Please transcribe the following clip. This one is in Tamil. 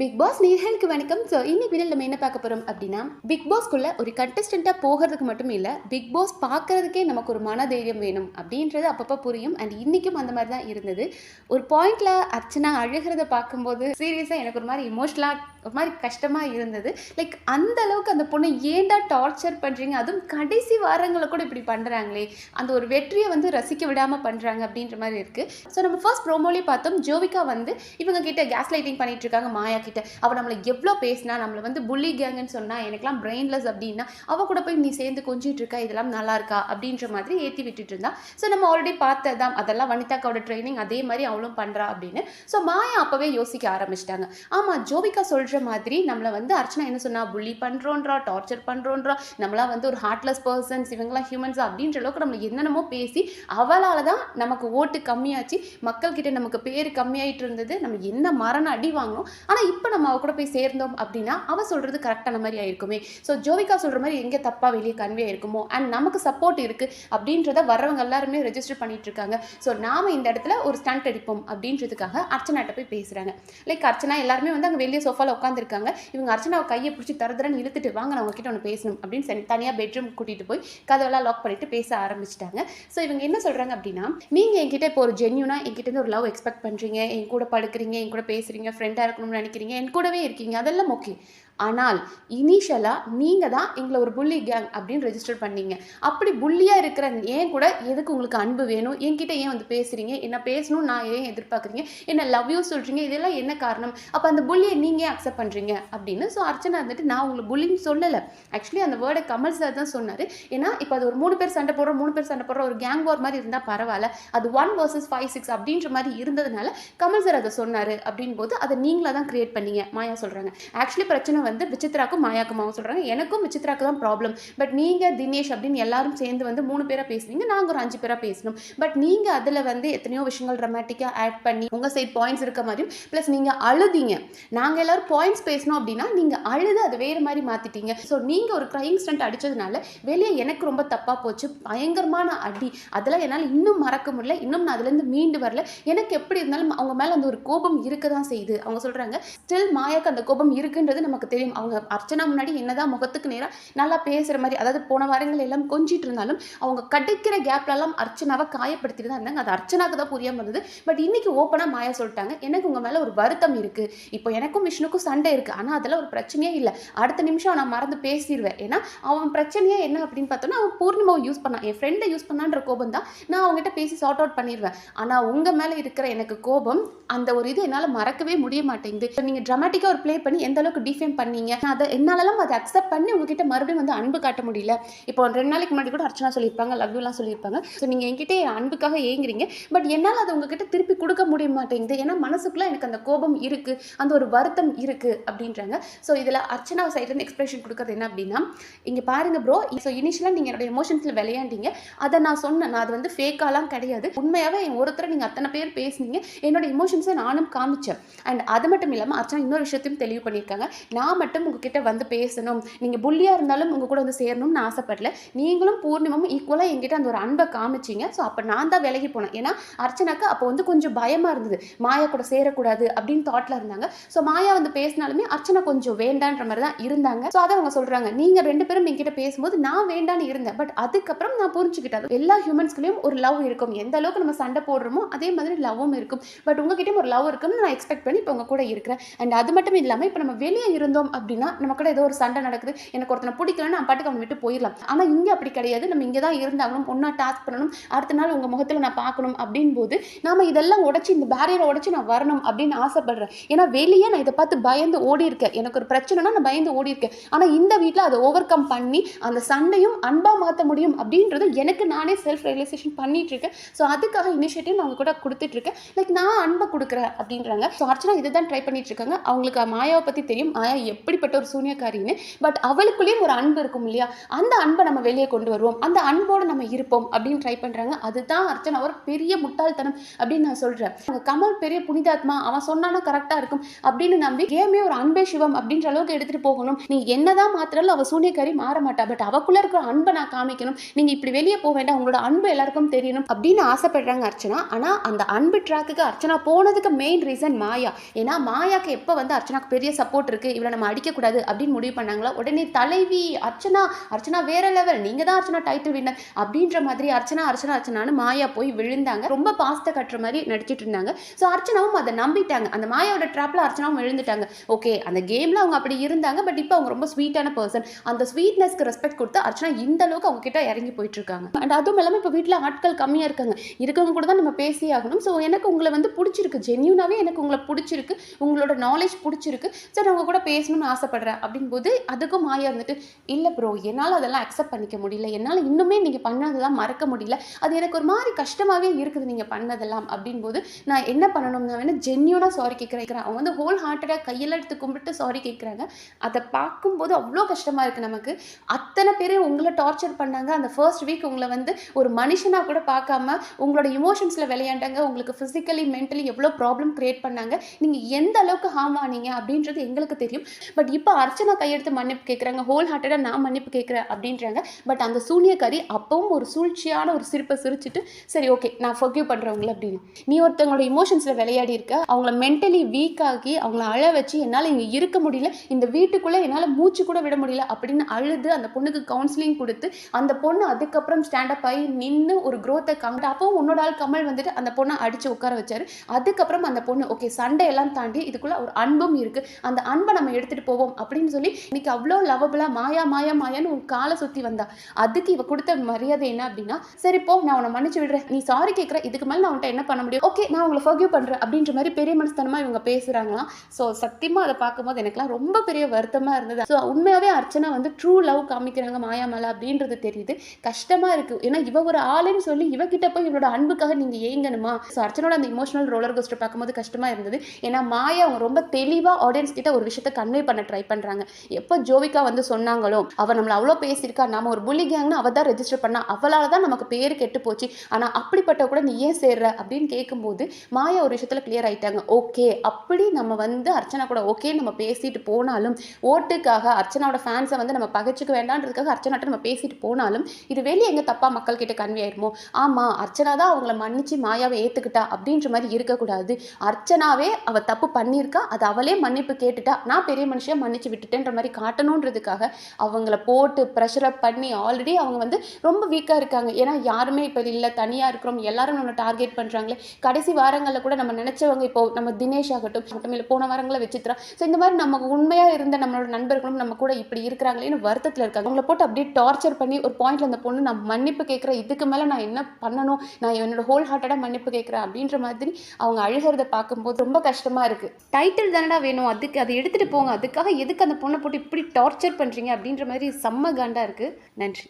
பிக் பாஸ் நேர்களுக்கு வணக்கம். ஸோ இன்னைக்கு வீடியோ நம்ம என்ன பார்க்க போகிறோம் அப்படின்னா பிக் பாஸ்க்குள்ள ஒரு கண்டஸ்டண்ட்டாக போகிறதுக்கு மட்டும் இல்லை பிக் பாஸ் பார்க்கறதுக்கே நமக்கு ஒரு மனதைரியம் வேணும் அப்படின்றது அப்பப்போ புரியும். அண்ட் இன்றைக்கும் அந்த மாதிரி தான் இருந்தது. ஒரு பாயிண்ட்ல அர்ச்சனா அழுகிறத பார்க்கும்போது சீரியஸாக எனக்கு ஒரு மாதிரி இமோஷனலாக ஒரு மாதிரி கஷ்டமாக இருந்தது. லைக் அந்த அளவுக்கு அந்த பொண்ணை ஏன்டா டார்ச்சர் பண்ணுறீங்க அதுவும் கடைசி வாரங்களில் கூட இப்படி பண்ணுறாங்களே அந்த ஒரு வெற்றியை வந்து ரசிக்க விடாமல் பண்ணுறாங்க அப்படின்ற மாதிரி இருக்குது ஸோ நம்ம ஃபர்ஸ்ட் ப்ரோமோலே பார்த்தோம். ஜோவிகா வந்து இவங்க கிட்ட கேஸ் லைட்டிங் பண்ணிட்டு இருக்காங்க மாயா கிட்ட அவள் நம்மளை எவ்வளோ பேசினா நம்மளை வந்து புள்ளி கேங்குன்னு சொன்னால் எனக்கெல்லாம் பிரெயின்லெஸ் அப்படின்னா அவள் கூட போய் நீ சேர்ந்து கொஞ்சிட்டு இருக்கா இதெல்லாம் நல்லா இருக்கா அப்படின்ற மாதிரி ஏற்றி விட்டுட்டு இருந்தா. ஸோ நம்ம ஆல்ரெடி பார்த்ததான் அதெல்லாம் வனிதாக்காவோட ட்ரைனிங் அதே மாதிரி அவளும் பண்ணுறா அப்படின்னு. ஸோ மாயா அப்போவே யோசிக்க ஆரம்பிச்சிட்டாங்க. ஆமாம் ஜோவிகா சொல்கிற மாதிரி நம்மளை வந்து அர்ச்சனா என்ன சொன்னா புள்ளி பண்ணுறோன்றா டார்ச்சர் பண்ணுறோன்றா நம்மளாம் வந்து ஒரு ஹார்ட்லெஸ் பர்சன்ஸ் இவங்களாம் ஹியூமன்ஸ் அப்படின்ற அளவுக்கு நம்மளை என்னென்னமோ பேசி அவளால் தான் நமக்கு ஓட்டு கம்மியாச்சு மக்கள்கிட்ட நமக்கு பேர் கம்மியாயிட்டு இருந்தது நம்ம என்ன மரண அடி வாங்கணும் ஆனால் இப்போ இப்போ நம்ம அவ கூட போய் சேர்ந்தோம் அப்படின்னா அவள் சொல்கிறது கரெக்டான மாதிரி ஆயிருக்குமே. ஸோ ஜோவிகா சொல்கிற மாதிரி எங்கே தப்பாக வெளியே கன்வே ஆயிருக்குமோ? அண்ட் நமக்கு சப்போர்ட் இருக்குது அப்படின்றத வர்றவங்க எல்லாருமே ரெஜிஸ்டர் பண்ணிட்டு இருக்காங்க. ஸோ நாம் இந்த இடத்துல ஒரு ஸ்டண்ட் அடிப்போம் அப்படின்றதுக்காக அர்ச்சனாட்ட போய் பேசுகிறாங்க லைக் அர்ச்சனா எல்லாருமே வந்து அங்கே வெளியே சோஃபாவில் உட்காந்துருக்காங்க இவங்க அர்ச்சனாவை கையை பிடிச்சி தரதரன்னு இழுத்துட்டு வாங்க நான் உங்ககிட்ட ஒன்று பேசணும் அப்படின்னு சொல்லி தனியாக பெட்ரூம் கூட்டிகிட்டு போய் கதவெல்லாம் லாக் பண்ணிட்டு பேச ஆரம்பிச்சிட்டாங்க. ஸோ இவங்க என்ன சொல்கிறாங்க அப்படின்னா நீங்கள் என்கிட்ட இப்போ ஒரு ஜென்யூனாக என்கிட்ட ஒரு லவ் எக்ஸ்பெக்ட் பண்ணுறீங்க என் கூட படுக்கிறீங்க என் கூட பேசுகிறீங்க ஃப்ரெண்டாக இருக்கணும்னு நினைக்கிறீங்க என் கூடவே இருக்கீங்க. அதெல்லாம் ஓகே ஆனால் இனிஷியலாக நீங்கள் தான் எங்களை ஒரு புள்ளி கேங் அப்படின்னு ரெஜிஸ்டர் பண்ணீங்க. அப்படி புள்ளியாக இருக்கிற ஏன் கூட எதுக்கு உங்களுக்கு அன்பு வேணும்? என்கிட்ட ஏன் வந்து பேசுகிறீங்க என்ன பேசணும் நான் ஏன் எதிர்பார்க்குறீங்க? என்ன லவ் யூ சொல்கிறீங்க இதெல்லாம் என்ன காரணம்? அப்போ அந்த புள்ளியை நீங்கள் ஏன் அக்செப்ட் பண்ணுறீங்க அப்படின்னு. ஸோ அர்ச்சனா வந்துட்டு நான் உங்களுக்கு புள்ளின்னு சொல்லலை. ஆக்சுவலி அந்த வேர்டை கமல் சார் தான் சொன்னார். ஏன்னா இப்போ அது ஒரு மூணு பேர் சண்டை போடுற மூணு பேர் சண்டை போடுற ஒரு கேங் வார் மாதிரி இருந்தால் பரவாயில்ல. அது ஒன் வர்சஸ் ஃபைவ் சிக்ஸ் அப்படின்ற மாதிரி இருந்ததுனால கமல் சார் அதை சொன்னார் அப்படின் போது அதை நீங்களாக தான் கிரியேட் பண்ணீங்க. மாயா சொல்கிறாங்க ஆக்சுவலி பிரச்சனை வந்து விசித்ராக்கும் மாயாக்குமாவும் சொல்கிறாங்க எனக்கும் விசித்ராக்கு தான் ப்ராப்ளம் பட் நீங்கள் தினேஷ் அப்படின்னு எல்லாரும் சேர்ந்து வந்து மூணு பேராக பேசுனீங்க நாங்கள் ஒரு அஞ்சு பேராக பேசணும் பட் நீங்கள் அதில் வந்து எத்தனையோ விஷயங்கள் ட்ரமாட்டிக்காக ஆட் பண்ணி உங்கள் சைட் பாயிண்ட்ஸ் இருக்க மாதிரியும் ப்ளஸ் நீங்கள் அழுதீங்க. நாங்கள் எல்லோரும் பாயிண்ட்ஸ் பேசணும் அப்படின்னா நீங்கள் அழுது அது வேறு மாதிரி மாற்றிட்டீங்க ஸோ நீங்கள் ஒரு க்ரைம் ஸ்டண்ட் அடித்ததுனால வெளியே எனக்கு ரொம்ப தப்பாக போச்சு பயங்கரமான அடி. அதெல்லாம் என்னால் இன்னும் மறக்க முடியல இன்னும் நான் அதுலேருந்து மீண்டு வரல. எனக்கு எப்படி இருந்தாலும் அவங்க மேலே அந்த ஒரு கோபம் இருக்க தான் செய்யுது. அவங்க சொல்கிறாங்க ஸ்டில் மாயாக்கு அந்த கோபம் இருக்குன்றது நமக்கு தெரியும் அவங்க அர்ச்சனா முன்னாடி என்னதான் முகத்துக்கு நேராக நல்லா பேசுகிற மாதிரி அதாவது போன வாரங்கள் எல்லாம் கொஞ்சிட்டு இருந்தாலும் அவங்க கிடைக்கிற கேப்லலாம் அர்ச்சனாவை காயப்படுத்திட்டு தான் இருந்தாங்க. அது அர்ச்சனாக்கு தான் புரியாமல் இருந்தது. பட் இன்னைக்கு ஓப்பனாக மாயா சொல்லிட்டாங்க. எனக்கு உங்கள் மேலே ஒரு வருத்தம் இருக்குது இப்போ எனக்கும் விஷ்ணுக்கும் சண்டை இருக்குது ஆனால் அதெல்லாம் ஒரு பிரச்சனையே இல்லை. அடுத்த நிமிஷம் நான் மறந்து பேசிடுவேன் ஏன்னா அவன் பிரச்சனையே என்ன அப்படின்னு பார்த்தோன்னா அவன் பூர்ணிமாவை யூஸ் பண்ணான். என் ஃப்ரெண்டை யூஸ் பண்ணான்ற கோபம் தான் நான் அவங்ககிட்ட பேசி சார்ட் அவுட் பண்ணிடுவேன் ஆனால் உங்கள் மேலே இருக்கிற எனக்கு கோபம் அந்த ஒரு இது என்னால் மறக்கவே முடிய மாட்டேங்குது. நீங்கள் ட்ராமாட்டிக்காக ஒரு ப்ளே பண்ணி எந்த அளவுக்கு டிஃபைன் பண்ணீங்க. நான் அதை என்னாலலாம் அதை அக்செப்ட் பண்ணி உங்ககிட்ட மறுபடியும் வந்து அன்பு காட்ட முடியல. இப்போ ரெண்டு நாளைக்கு முன்னாடி கூட அர்ச்சனா சொல்லியிருப்பாங்க லவ் யூலாம் சொல்லியிருப்பாங்க. ஸோ நீங்கள் என்கிட்ட அன்புக்காக ஏங்குறீங்க. பட் என்னால் அதை உங்ககிட்ட திருப்பி கொடுக்க முடிய மாட்டேங்குது. ஏன்னா மனசுக்குள்ளே எனக்கு அந்த கோபம் இருக்குது அந்த ஒரு வருத்தம் இருக்குது அப்படின்றாங்க. ஸோ இதில் அர்ச்சனா சைட்லேருந்து எக்ஸ்பிரஷன் கொடுக்குறது என்ன அப்படின்னா இங்கே பாருங்க ப்ரோ ஸோ இனிஷியலாக நீங்கள் என்னோட எமோஷன்ஸில் விளையாண்டீங்க. அதை நான் சொன்னேன். நான் அது வந்து ஃபேக்காலாம் கிடையாது. உண்மையாகவே என் ஒருத்தரை நீங்கள் அத்தனை பேர் பேசுனீங்க. என்னோட இமோஷன்ஸை நானும் காமிச்சேன். அண்ட் அது மட்டும் இல்லாமல் அர்ச்சனா இன்னொரு விஷயத்தையும் தெளிவு பண்ணியிருக்காங்க. நான் நான் மட்டும் உங்ககிட்ட வந்து பேசணும். நீங்கள் புள்ளியாக இருந்தாலும் உங்கள் கூட வந்து சேரணும்னு ஆசைப்படல. நீங்களும் பூர்ணிமமும் ஈக்குவலாக எங்கிட்ட அந்த ஒரு அன்பை காமிச்சிங்க. ஸோ அப்போ நான் தான் விலகி போனேன். ஏன்னா அர்ச்சனாக்கு அப்போ வந்து கொஞ்சம் பயமாக இருந்தது. மாயா கூட சேரக்கூடாது அப்படின்னு தாட்டில் இருந்தாங்க. ஸோ மாயா வந்து பேசினாலுமே அர்ச்சனா கொஞ்சம் வேண்டான்ற மாதிரி தான் இருந்தாங்க. ஸோ அதை அவங்க சொல்கிறாங்க நீங்கள் ரெண்டு பேரும் என்கிட்ட பேசும்போது நான் வேண்டான்னு இருந்தேன். பட் அதுக்கப்புறம் நான் புரிஞ்சுக்கிட்டேன். எல்லா ஹியூமன்ஸ்குள்ளேயும் ஒரு லவ் இருக்கும். எந்த அளவுக்கு நம்ம சண்டை போடுறோமோ அதே மாதிரி லவ்வும் இருக்கும். பட் உங்ககிட்டயும் ஒரு லவ் இருக்கும்னு நான் எக்ஸ்பெக்ட் பண்ணி இப்போ உங்க கூட இருக்கிறேன். அண்ட் அது மட்டும் இல்லாமல் இப்போ நம்ம வெளியே இருந்தோம் அப்படின்னா நம்ம கூட ஏதோ ஒரு சண்டை நடக்குது. எனக்கு ஒருத்தனை பிடிக்கலன்னு நான் பாட்டுக்கு அவனை விட்டு போயிடலாம். ஆனால் இங்கே அப்படி கிடையாது. நம்ம இங்கே தான் இருந்தாகணும். ஒன்றா டாஸ்க் பண்ணணும். அடுத்த நாள் உங்கள் முகத்தில் நான் பார்க்கணும் அப்படின் போது நாம இதெல்லாம் உடச்சி இந்த பேரியரை உடச்சி நான் வரணும் அப்படின்னு ஆசைப்படுறேன். ஏன்னா வெளியே நான் இதை பார்த்து பயந்து ஓடி இருக்கேன். எனக்கு ஒரு பிரச்சனைனா நான் பயந்து ஓடி இருக்கேன். ஆனால் இந்த வீட்டில் அதை ஓவர் கம் பண்ணி அந்த சண்டையும் அன்பாக மாற்ற முடியும் அப்படின்றது எனக்கு நானே செல்ஃப் ரியலைசேஷன் பண்ணிட்டு இருக்கேன். ஸோ அதுக்காக இனிஷியேட்டிவ் நான் அவங்க கூட கொடுத்துட்டு இருக்கேன். லைக் நான் அன்பை கொடுக்குறேன் அப்படின்றாங்க. ஸோ அர்ச்சனா இதை தான் ட்ரை பண்ணிட்டு இருக்காங்க. அவங்களுக்கு மாயாவை பற்றி தெரியும். மாயா எப்படிப்பட்ட ஒரு சூனியக்காரின்னு பட் அவளுக்குள்ளேயும் ஒரு அன்பு இருக்கும் இல்லையா? அந்த அன்பை நம்ம வெளியே கொண்டு வருவோம். அந்த அன்போடு நம்ம இருப்போம் அப்படின்னு ட்ரை பண்ணுறாங்க அதுதான் அர்ச்சனா ஒரு பெரிய முட்டாள்தனம் அப்படின்னு நான் சொல்கிறேன் அவங்க கமல் பெரிய புனிதாத்மா அவன் சொன்னானா கரெக்டாக இருக்கும் அப்படின்னு நம்பி கேமே ஒரு அன்பே சிவம் அப்படின்ற அளவுக்கு எடுத்துகிட்டு போகணும். நீ என்னதான் மாத்திராலும் அவள் சூனியக்காரி மாற மாட்டா. பட் அவக்குள்ளே இருக்கிற அன்பை நான் காமிக்கணும். நீங்கள் இப்படி வெளியே போக வேண்டாம். உங்களோட அன்பு எல்லாருக்கும் தெரியணும் அப்படின்னு ஆசைப்படுறாங்க அர்ச்சனா. ஆனால் அந்த அன்பு ட்ராக்குக்கு அர்ச்சனா போனதுக்கு மெயின் ரீசன் மாயா. ஏன்னா மாயாக்கு எப்போ வந்து அர்ச்சனாக்கு பெரிய சப்போர்ட் இருக்குது இவளை நம்ம அடிக்கக்கூடாது அப்படின்னு முடிவு பண்ணாங்களா? உடனே தலைவி அர்ச்சனா அர்ச்சனா வேற லெவல் நீங்கள் தான் அர்ச்சனா டைட்டில் வின்னர் அப்படின்ற மாதிரி அர்ச்சனா அர்ச்சனா அர்ச்சனான்னு மாயா போய் விழுந்தாங்க. ரொம்ப பாஸ்ட்டை கட்டுற மாதிரி நடிச்சிட்டு இருந்தாங்க. ஸோ அர்ச்சனாவும் அதை நம்பிட்டாங்க. அந்த மாயாவோட ட்ராப்பில் அர்ச்சனாவும் விழுந்துட்டாங்க. ஓகே அந்த கேமில் அவங்க அப்படி இருந்தாங்க. பட் இப்போ அவங்க ரொம்ப ஸ்வீட்டான பர்சன் அந்த ஸ்வீட்னஸ்க்கு ரெஸ்பெக்ட் கொடுத்து அர்ச்சனா இந்த அளவுக்கு அவங்க கிட்ட இறங்கி போயிட்டு இருக்காங்க அண்ட் அதுவும் இல்லாமல் இப்போ வீட்டில் ஆட்கள் கம்மியாக இருக்காங்க. இருக்கவங்க கூட தான் நம்ம பேசி ஆகணும். ஸோ எனக்கு உங்களை வந்து பிடிச்சிருக்கு. ஜென்யூனாகவே எனக்கு உங்களை பிடிச்சிருக்கு. உங்களோட நாலேஜ் பிடிச்சிருக்கு. சார் நான் உங்க கூட பேசணும்னு ஆசைப்படுறேன் அப்படிங்கும்போது அதுக்கும் மாயா இருந்துட்டு இல்லை ப்ரோ என்னால் அதெல்லாம் அக்செப்ட் பண்ணிக்க முடியல. என்னால் இன்னுமே நீங்கள் பண்ணதெல்லாம் மறக்க முடியல. அது எனக்கு ஒரு மாதிரி கஷ்டமாகவே இருக்குது நீங்கள் பண்ணதெல்லாம். அப்படின்போது நான் என்ன பண்ணணும்னா நான் வேணால் ஜென்யூனாக சாரி கேட்குறேன் அவங்க வந்து ஹோல் ஹார்ட்டடாக கையெல்லாம் எடுத்து கும்பிட்டு சாரி கேட்குறாங்க அதை பார்க்கும்போது அவ்வளோ கஷ்டமாக இருக்குது நமக்கு. அத்தனை பேர் உங்களை டார்ச்சர் பண்ணாங்க. அந்த ஃபர்ஸ்ட் வீக் உங்களை வந்து ஒரு மனுஷனாக கூட பார்க்காம உங்களோட இமோஷன்ஸில் விளையாண்டாங்க. உங்களுக்கு ஃபிசிக்கலி மென்டலி எவ்வளோ ப்ராப்ளம் க்ரியேட் பண்ணாங்க. நீங்கள் எந்த அளவுக்கு ஹார்ம் ஆனீங்க அப்படின்றது எங்களுக்கு தெரியும். பட் இப்போ அர்ச்சனா கையெடுத்து மன்னிப்பு கேட்குறாங்க ஹோல் ஹார்ட்டடாக நான் மன்னிப்பு கேட்குறேன் அப்படின்றாங்க. பட் அந்த சூனியக்காரி அப்பவும் ஒரு சூழ்ச்சியான ஒரு சிரிப்பை சிரிச்சுட்டு சரி ஓகே நான் ஃபர்கியூ பண்ணுறவங்கள அப்படின்னு. நீ ஒருத்தவங்களோட இமோஷன்ஸில் விளையாடி இருக்க. அவங்கள மென்டலி வீக் ஆகி அவங்கள அழ வச்சு என்னால் இங்கே இருக்க முடியல. இந்த வீட்டுக்குள்ளே என்னால் மூச்சு கூட விட முடியல. அப்படின்னு அழுது அந்த பொண்ணுக்கு கவுன்சிலிங் கொடுத்து அந்த பொண்ணு அதுக்கப்புறம் ஸ்டாண்டப் ஆகி நின்று ஒரு க்ரோத்தை காமிட்டு அப்பவும் உன்னோட ஆள் கமல் வந்துட்டு அந்த பொண்ணை அடித்து உட்கார வச்சார். அதுக்கப்புறம் அந்த பொண்ணு ஓகே சண்டை எல்லாம் தாண்டி இதுக்குள்ளே ஒரு அன்பும் இருக்குது அந்த அன்பை நம்ம எடுத்து எடுத்துட்டு போவோம் அப்படின்னு சொல்லி இன்னைக்கு அவ்வளோ லவபிளா மாயா மாயா மாயான்னு உன் காலை சுத்தி வந்தா. அதுக்கு இவ கொடுத்த மரியாதை என்ன அப்படின்னா சரி போ நான் உன்னை மன்னிச்சு விடுறேன். நீ சாரி கேட்குற இதுக்கு மேலே நான் உன்ட்ட என்ன பண்ண முடியும்? ஓகே நான் உங்களை ஃபர்கியூ பண்ணுறேன் அப்படின்ற மாதிரி பெரிய மனஸ்தனமா இவங்க பேசுகிறாங்களாம் ஸோ சத்தியமாக அதை பார்க்கும்போது எனக்குலாம் ரொம்ப பெரிய வருத்தமாக இருந்தது. ஸோ உண்மையாகவே அர்ச்சனா வந்து ட்ரூ லவ் காமிக்கிறாங்க மாயா மேலே அப்படின்றது தெரியுது. கஷ்டமாக இருக்கு. ஏன்னா இவ ஒரு ஆளுன்னு சொல்லி இவகிட்ட போய் இவளோட அன்புக்காக நீங்கள் ஏங்கணுமா? ஸோ அர்ச்சனோட அந்த இமோஷனல் ரோலர் கோஸ்டர் பார்க்கும்போது கஷ்டமாக இருந்தது. ஏன்னா மாயா அவங்க ரொம்ப தெளிவாக ஆடியன்ஸ் கிட்ட ஒரு விஷயத்த கன்வே பண்ண ட்ரை பண்றாங்க. எப்போ ஜோவிகா வந்து சொன்னாங்களோ அவள் நம்மளை அவ்வளோ பேசியிருக்கா நாம ஒரு புள்ளி கேங்னு அவள் தான் ரெஜிஸ்டர் பண்ணா அவளால் தான் நமக்கு பேர் கெட்டு போச்சு. ஆனால் அப்படிப்பட்ட கூட நீ ஏன் சேர்ற? அப்படின்னு கேட்கும்போது மாயா ஒரு விஷயத்தில் கிளியர் ஆயிட்டாங்க. ஓகே அப்படி நம்ம வந்து அர்ச்சனா கூட ஓகே நம்ம பேசிட்டு போனாலும் ஓட்டுக்காக அர்ச்சனாவோட ஃபேன்ஸை வந்து நம்ம பகைச்சிக்க வேண்டான்றதுக்காக அர்ச்சனாட்ட நம்ம பேசிட்டு போனாலும் இது வெளியே எங்கே தப்பாக மக்கள் கிட்ட கன்வே ஆயிருமோ? ஆமா அர்ச்சனா தான் அவங்கள மன்னிச்சு மாயாவை ஏற்றுக்கிட்டா அப்படின்ற மாதிரி இருக்கக்கூடாது. அர்ச்சனாவே அவள் தப்பு பண்ணியிருக்கா அது அவளே மன்னிப்பு கேட்டுட்டா நான் பெரிய மனுஷன் மன்னிச்சு விட்டுட்டேன்ற மாதிரி காட்டணுன்றதுக்காக அவங்கள போட்டு ப்ரெஷரப் பண்ணி ஆல்ரெடி அவங்க வந்து ரொம்ப வீக்காக இருக்காங்க. ஏன்னா யாருமே இப்போ இல்லை தனியாக இருக்கிறோம் எல்லாரும் நம்மளை டார்கெட் பண்ணுறாங்களே கடைசி வாரங்களில் கூட நம்ம நினச்சவங்க இப்போ நம்ம தினேஷ் ஆகட்டும் மட்டும் இல்லை போன வாரங்களில் வச்சுத்ரா ஸோ இந்த மாதிரி நமக்கு உண்மையாக இருந்த நம்மளோட நண்பர்களும் நம்ம கூட இப்படி இருக்கிறாங்களேன்னு வருத்தத்தில் இருக்காங்க. அவங்கள போட்டு அப்படியே டார்ச்சர் பண்ணி ஒரு பாயிண்ட்ல அந்த பொண்ணு நான் மன்னிப்பு கேட்குறேன் இதுக்கு மேலே நான் என்ன பண்ணணும்? நான் என்னோட ஹோல் ஹார்ட்டடாக மன்னிப்பு கேட்குறேன் அப்படின்ற மாதிரி அவங்க அழுகிறத பார்க்கும்போது ரொம்ப கஷ்டமாக இருக்குது டைட்டில் தானடா வேணும்? அதுக்கு அதை எடுத்துகிட்டு போங்க. அதுக்காக எதுக்கு அந்த பொண்ணை போட்டு இப்படி டார்ச்சர் பண்ணுறீங்க அப்படின்ற மாதிரி செம்ம காண்டா இருக்குது நன்றி.